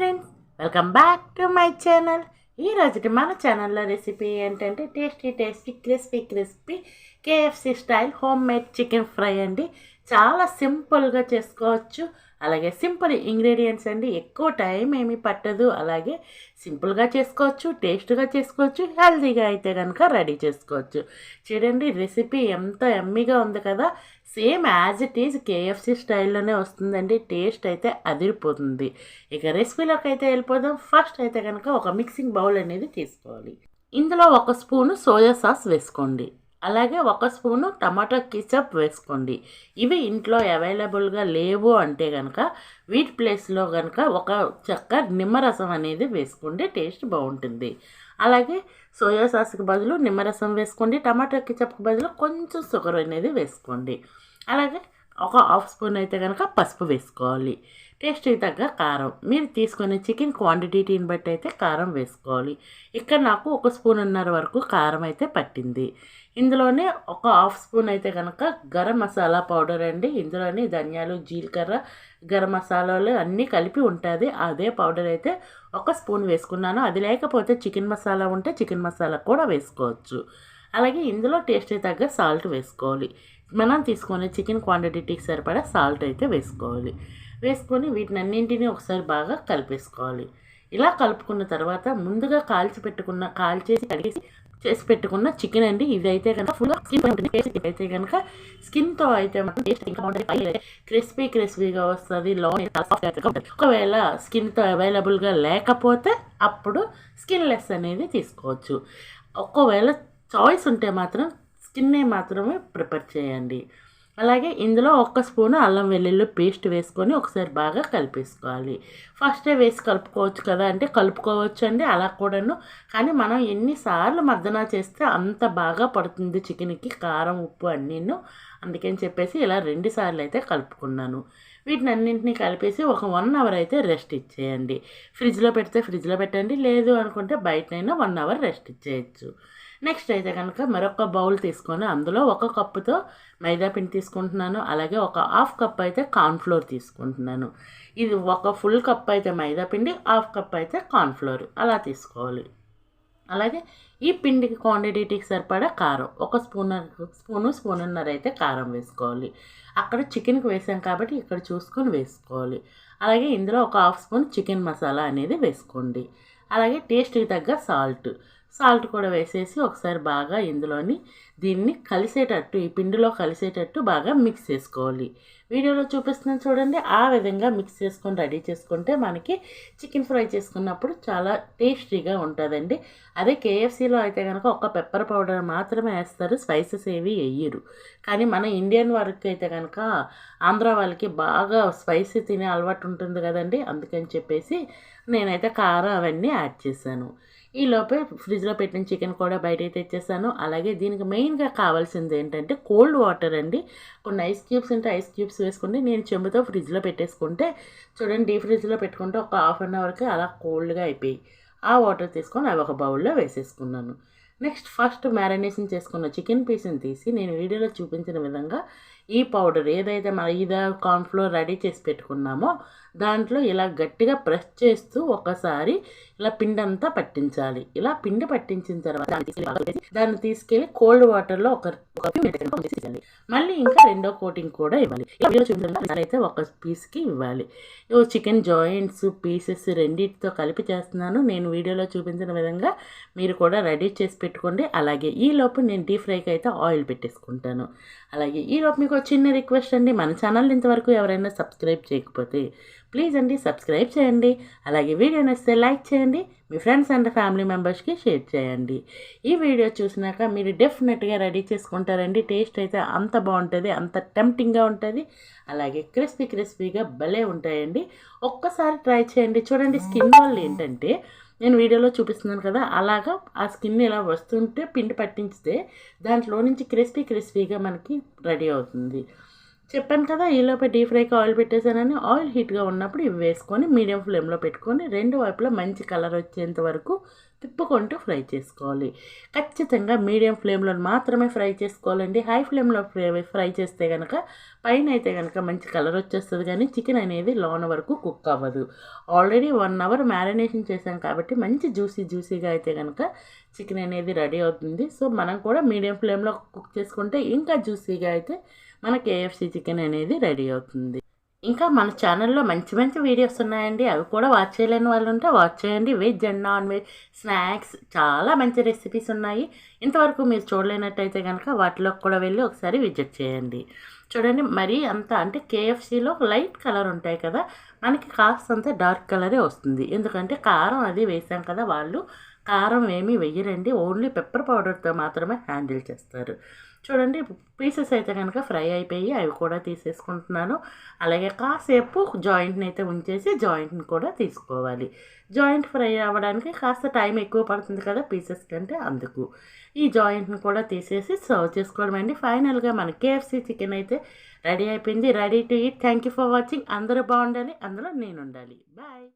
Friends welcome back to my channel ఈ మన ఛానల్లో రెసిపీ ఏంటంటే tasty tasty crispy crispy KFC style homemade chicken fry అండి. చాలా సింపుల్గా చేసుకోవచ్చు. అలాగే సింపుల్ ఇంగ్రీడియంట్స్ అండి. ఎక్కువ టైం ఏమీ పట్టదు. అలాగే సింపుల్గా చేసుకోవచ్చు టేస్ట్గా చేసుకోవచ్చు హెల్తీగా అయితే కనుక రెడీ చేసుకోవచ్చు. చూడండి రెసిపీ ఎంత ఎమ్మీగా ఉంది కదా. Same as it is KFC స్టైల్లోనే వస్తుందండి. టేస్ట్ అయితే అదిరిపోతుంది. ఇక రెసిపీలోకి అయితే వెళ్ళిపోదాం. ఫస్ట్ అయితే కనుక ఒక మిక్సింగ్ బౌల్ అనేది తీసుకోవాలి. ఇందులో ఒక స్పూను సోయా సాస్ వేసుకోండి. అలాగే ఒక స్పూను టమాటో కిచప్ వేసుకోండి. ఇవి ఇంట్లో అవైలబుల్గా లేవు అంటే కనుక వీటి ప్లేస్లో కనుక ఒక చెక్క నిమ్మరసం అనేది వేసుకోండి టేస్ట్ బాగుంటుంది. అలాగే సోయా సాస్కి బదులు నిమ్మరసం వేసుకోండి టమాటో కిచప్కి బదులు కొంచెం షుగర్ అనేది వేసుకోండి. అలాగే ఒక హాఫ్ స్పూన్ అయితే కనుక పసుపు వేసుకోవాలి. టేస్ట్కి తగ్గ కారం. మీరు తీసుకునే చికెన్ క్వాంటిటీని బట్టి అయితే కారం వేసుకోవాలి. ఇక్కడ నాకు ఒక స్పూన్నర వరకు కారం అయితే పట్టింది. ఇందులోనే ఒక హాఫ్ స్పూన్ అయితే కనుక గరం మసాలా పౌడర్ అండి. ఇందులోనే ధనియాలు జీలకర్ర గరం మసాలాలు అన్నీ కలిపి ఉంటుంది. అదే పౌడర్ అయితే ఒక స్పూన్ వేసుకున్నాను. అది లేకపోతే చికెన్ మసాలా ఉంటే చికెన్ మసాలా కూడా వేసుకోవచ్చు. అలాగే ఇందులో టేస్ట్ తగ్గ సాల్ట్ వేసుకోవాలి. మనం తీసుకునే చికెన్ క్వాంటిటీకి సరిపడా సాల్ట్ అయితే వేసుకోవాలి. వేసుకొని వీటిని అన్నింటినీ ఒకసారి బాగా కలిపేసుకోవాలి. ఇలా కలుపుకున్న తర్వాత ముందుగా కాల్చి పెట్టుకున్న కాల్చేసి కడిగేసి చేసి పెట్టుకున్న చికెన్ అండి. ఇదైతే కనుక ఫుల్గా స్కిన్ ఉంటుంది. టేస్ట్ అయితే కనుక స్కిన్తో అయితే మాత్రం టేస్ట్ ఇంకా బాగుంటుంది. క్రిస్పీ క్రిస్పీగా వస్తుంది. లోన్ సాఫ్ట్గా ఉంటుంది. ఒకవేళ స్కిన్తో అవైలబుల్గా లేకపోతే అప్పుడు స్కిన్లెస్ అనేది తీసుకోవచ్చు. ఒకవేళ చాయిస్ ఉంటే మాత్రం స్కిన్నే మాత్రమే ప్రిపేర్ చేయండి. అలాగే ఇందులో ఒక్క స్పూను అల్లం వెల్లుల్లి పేస్ట్ వేసుకొని ఒకసారి బాగా కలిపేసుకోవాలి. ఫస్టే వేసి కలుపుకోవచ్చు కదా అంటే కలుపుకోవచ్చు అండి అలా కూడాను. కానీ మనం ఎన్నిసార్లు మర్దన చేస్తే అంత బాగా పడుతుంది చికెన్కి కారం ఉప్పు అన్నీను. అందుకని చెప్పేసి ఇలా రెండు సార్లు అయితే కలుపుకున్నాను. వీటిని అన్నింటినీ కలిపేసి ఒక వన్ అవర్ అయితే రెస్ట్ ఇచ్చేయండి. ఫ్రిడ్జ్లో పెడితే ఫ్రిడ్జ్లో పెట్టండి లేదు అనుకుంటే బయటనైనా వన్ అవర్ రెస్ట్ ఇచ్చేయచ్చు. నెక్స్ట్ అయితే కనుక మరొక బౌల్ తీసుకొని అందులో ఒక కప్పుతో మైదా పిండి తీసుకుంటున్నాను. అలాగే ఒక హాఫ్ కప్ అయితే కార్న్ఫ్లోర్ తీసుకుంటున్నాను. ఇది ఒక ఫుల్ కప్ అయితే మైదా పిండి హాఫ్ కప్ అయితే కార్న్ఫ్లోర్. అలా తీసుకోవాలి. అలాగే ఈ పిండికి క్వాంటిటీకి సరిపడా కారం. ఒక స్పూన్ స్పూను స్పూన్నర అయితే కారం వేసుకోవాలి. అక్కడ చికెన్కి వేసాం కాబట్టి ఇక్కడ చూసుకొని వేసుకోవాలి. అలాగే ఇందులో ఒక హాఫ్ స్పూన్ చికెన్ మసాలా అనేది వేసుకోండి. అలాగే టేస్ట్కి తగ్గ సాల్ట్. సాల్ట్ కూడా వేసేసి ఒకసారి బాగా ఇందులోని దీన్ని కలిసేటట్టు ఈ పిండిలో కలిసేటట్టు బాగా మిక్స్ చేసుకోవాలి. వీడియోలో చూపిస్తున్నాను చూడండి ఆ విధంగా మిక్స్ చేసుకొని రెడీ చేసుకుంటే మనకి చికెన్ ఫ్రై చేసుకున్నప్పుడు చాలా టేస్టీగా ఉంటుందండి. అదే కేఎఫ్సీలో అయితే కనుక ఒక పెప్పర్ పౌడర్ మాత్రమే వేస్తారు స్పైసెస్ ఏవి వేయరు. కానీ మన ఇండియన్ వారికి అయితే కనుక ఆంధ్ర వాళ్ళకి బాగా స్పైసీ తినే అలవాటు ఉంటుంది కదండి. అందుకని చెప్పేసి నేనైతే కారం అవన్నీ యాడ్ చేశాను. ఈ లోపే ఫ్రిడ్జ్లో పెట్టిన చికెన్ కూడా బయట తెచ్చేసాను అలాగే దీనికి మెయిన్గా కావాల్సింది ఏంటంటే కోల్డ్ వాటర్ అండి. కొన్ని ఐస్ క్యూబ్స్ ఉంటే ఐస్ క్యూబ్స్ వేసుకుంటే నేను చెంబుతో ఫ్రిడ్జ్లో పెట్టేసుకుంటే చూడండి డీ ఫ్రిడ్జ్లో పెట్టుకుంటే ఒక హాఫ్ అన్ అవర్కి అలా కోల్డ్గా అయిపోయి ఆ వాటర్ తీసుకొని అవి ఒక బౌల్లో వేసేసుకున్నాను. నెక్స్ట్ ఫస్ట్ మ్యారినేషన్ చేసుకున్న చికెన్ పీస్ని తీసి నేను వీడియోలో చూపించిన విధంగా ఈ పౌడర్ ఏదైతే మైదా కార్న్ఫ్లోర్ రెడీ చేసి పెట్టుకున్నామో దాంట్లో ఇలా గట్టిగా ప్రెస్ చేస్తూ ఒకసారి ఇలా పిండి అంతా పట్టించాలి. ఇలా పిండి పట్టించిన తర్వాత దాన్ని తీసుకెళ్ళి కోల్డ్ వాటర్లో ఒక ఒక మళ్ళీ ఇంకా రెండో కోటింగ్ కూడా ఇవ్వాలి. వీడియో చూపించిన అయితే ఒక పీస్కి ఇవ్వాలి. చికెన్ జాయింట్స్ పీసెస్ రెండింటితో కలిపి చేస్తున్నాను. నేను వీడియోలో చూపించిన విధంగా మీరు కూడా రెడీ చేసి పెట్టుకోండి. అలాగే ఈ లోపు నేను డీప్ ఫ్రైకి అయితే ఆయిల్ పెట్టేసుకుంటాను. అలాగే ఈ లోపు మీకు చిన్న రిక్వెస్ట్ అండి. మన ఛానల్ ఇంతవరకు ఎవరైనా సబ్స్క్రైబ్ చేయకపోతే ప్లీజ్ అండి సబ్స్క్రైబ్ చేయండి. అలాగే వీడియో నచ్చితే లైక్ చేయండి. మీ ఫ్రెండ్స్ అండ్ ఫ్యామిలీ మెంబర్స్కి షేర్ చేయండి. ఈ వీడియో చూసినాక మీరు డెఫినెట్గా రెడీ చేసుకుంటారండి. టేస్ట్ అయితే అంత బాగుంటుంది అంత టెంప్టింగ్గా ఉంటుంది. అలాగే క్రిస్పీ క్రిస్పీగా భలే ఉంటాయండి. ఒక్కసారి ట్రై చేయండి. చూడండి స్కిన్ వాళ్ళు ఏంటంటే నేను వీడియోలో చూపిస్తున్నాను కదా అలాగా ఆ స్కిన్ ఇలా వస్తుంటే పిండి పట్టించితే దాంట్లో నుంచి క్రిస్పీ క్రిస్పీగా మనకి రెడీ అవుతుంది. చెప్పాను కదా ఈలోపే డీప్ ఫ్రైకి ఆయిల్ పెట్టేశానని. ఆయిల్ హీట్గా ఉన్నప్పుడు ఇవి వేసుకొని మీడియం ఫ్లేమ్లో పెట్టుకొని రెండు వైపులా మంచి కలర్ వచ్చేంత వరకు తిప్పుకుంటూ ఫ్రై చేసుకోవాలి. ఖచ్చితంగా మీడియం ఫ్లేమ్లో మాత్రమే ఫ్రై చేసుకోవాలండి. హై ఫ్లేమ్లో ఫ్రై ఫ్రై చేస్తే కనుక పైన అయితే కనుక మంచి కలర్ వచ్చేస్తుంది కానీ చికెన్ అనేది లోన వరకు కుక్ అవ్వదు. ఆల్రెడీ వన్ అవర్ మ్యారినేషన్ చేశాం కాబట్టి మంచి జ్యూసీ జ్యూసీగా అయితే కనుక చికెన్ అనేది రెడీ అవుతుంది. సో మనం కూడా మీడియం ఫ్లేమ్లో కుక్ చేసుకుంటే ఇంకా జ్యూసీగా అయితే మన కేఎఫ్సి చికెన్ అనేది రెడీ అవుతుంది. ఇంకా మన ఛానల్లో మంచి మంచి వీడియోస్ ఉన్నాయండి. అవి కూడా వాచ్ చేయలేని వాళ్ళు ఉంటే వాచ్ చేయండి. Veg and non veg snacks చాలా మంచి రెసిపీస్ ఉన్నాయి. ఇంతవరకు మీరు చూడలేనట్టయితే కనుక వాటిలో కూడా వెళ్ళి ఒకసారి విజిట్ చేయండి. చూడండి మరీ అంత అంటే కేఎఫ్సీలో లైట్ కలర్ ఉంటాయి కదా మనకి కాస్తంత డార్క్ కలరే వస్తుంది. ఎందుకంటే కారం అది వేసాం కదా వాళ్ళు కారం ఏమీ వెయ్యరండి ఓన్లీ పెప్పర్ పౌడర్తో మాత్రమే హ్యాండిల్ చేస్తారు. చూడండి పీసెస్ అయితే కనుక ఫ్రై అయిపోయి అవి కూడా తీసేసుకుంటున్నాను. అలాగే కాసేపు జాయింట్ని అయితే ఉంచేసి జాయింట్ని కూడా తీసుకోవాలి. జాయింట్ ఫ్రై అవ్వడానికి కాస్త టైం ఎక్కువ పడుతుంది కదా పీసెస్ కంటే అందుకు. ఈ జాయింట్ని కూడా తీసేసి సర్వ్ చేసుకోవడం అండి. ఫైనల్గా మన కేఎఫ్సీ చికెన్ అయితే రెడీ అయిపోయింది. Ready to eat thank you for watching అందరూ బాగుండాలి. అందులో నేను ఉండాలి బాయ్